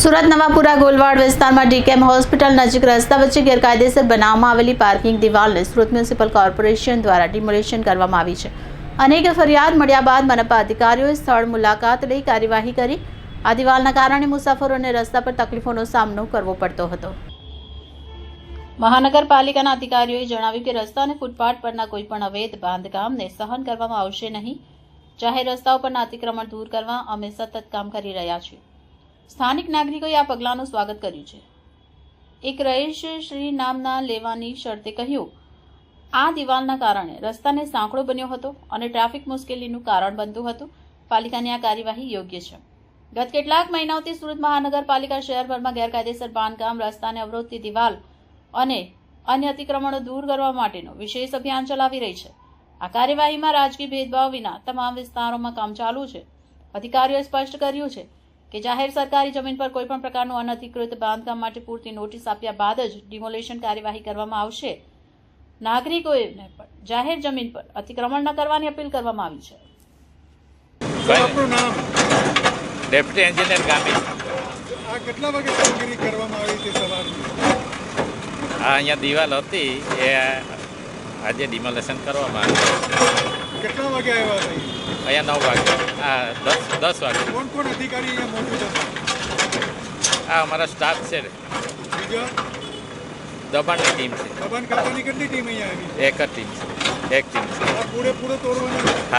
સુરત નવાપુરા ગોલવાડ વિસ્તારમાં ડીકેમ હોસ્પિટલ નજીક રસ્તા વચ્ચે ગેરકાયદેસર બનાવવામાં આવેલી પાર્કિંગ દિવાલને સુરત મ્યુનિસિપલ કોર્પોરેશન દ્વારા ડિમોલિશન કરવામાં આવી છે. અનેક ફરિયાદ મળ્યા બાદ મનપા અધિકારીઓએ સ્થળ મુલાકાત લઈ કાર્યવાહી કરી. આ દિવાલના કારણે મુસાફરોને રસ્તા પર તકલીફોનો સામનો કરવો પડતો હતો. મહાનગરપાલિકાના અધિકારીઓએ જણાવ્યું કે રસ્તા અને ફૂટપાથ પરના કોઈપણ અવૈધ બાંધકામને સહન કરવામાં આવશે નહીં. જાહેર રસ્તાઓ પરના અતિક્રમણ દૂર કરવા અમે સતત કામ કરી રહ્યા છીએ. સ્થાનિક નાગરિકોએ આ પગલાંનું સ્વાગત કર્યું છે. એક રહીશ શ્રી નામના લેવાની શરતે કહ્યું, આ દિવાલના કારણે રસ્તાને સાંકડો બન્યો હતો અને ટ્રાફિક મુશ્કેલીનું કારણ બનતું હતું. પાલિકાની આ કાર્યવાહી યોગ્ય છે. ગત કેટલાક મહિનાઓથી સુરત મહાનગરપાલિકા શહેરભરમાં ગેરકાયદેસર બાંધકામ, રસ્તાને અવરોધતી દિવાલ અને અન્ય અતિક્રમણો દૂર કરવા માટેનો વિશેષ અભિયાન ચલાવી રહી છે. આ કાર્યવાહીમાં રાજકીય ભેદભાવ વિના તમામ વિસ્તારોમાં કામ ચાલુ છે. અધિકારીઓએ સ્પષ્ટ કર્યું છે કે જાહેર સરકારી જમીન પર કોઈપણ પ્રકારનું અનધિકૃત બાંધકામ માટે પૂરતી નોટિસ આપ્યા બાદ જ ડિમોલેશન કાર્યવાહી કરવામાં આવશે. નાગરિકોએ પણ જાહેર જમીન પર અતિક્રમણ ન કરવાની અપીલ કરવામાં આવી છે. ડેપ્યુટી એન્જિનિયર ગામી આ કેટલા વાગે કામગીરી કરવામાં આવી હતી સવારની? આ અહીંયા દિવાલ હતી એ આજે ડિમોલેશન કરવામાં આવી. કેટલા વાગે આવ્યા હતા? અહીંયા નવ વાગે. આ દસ દસ વાગે. કોણ કોણ અધિકારી અહીંયા મોજૂદ આ અમારા સ્ટાફ છે. દબાણની ટીમ છે. દબાણ ખાતાની કેટલી ટીમ અહીંયા આવી? એક જ ટીમ છે. એક ટીમ છે. પૂરેપૂરો તોડવાનો હા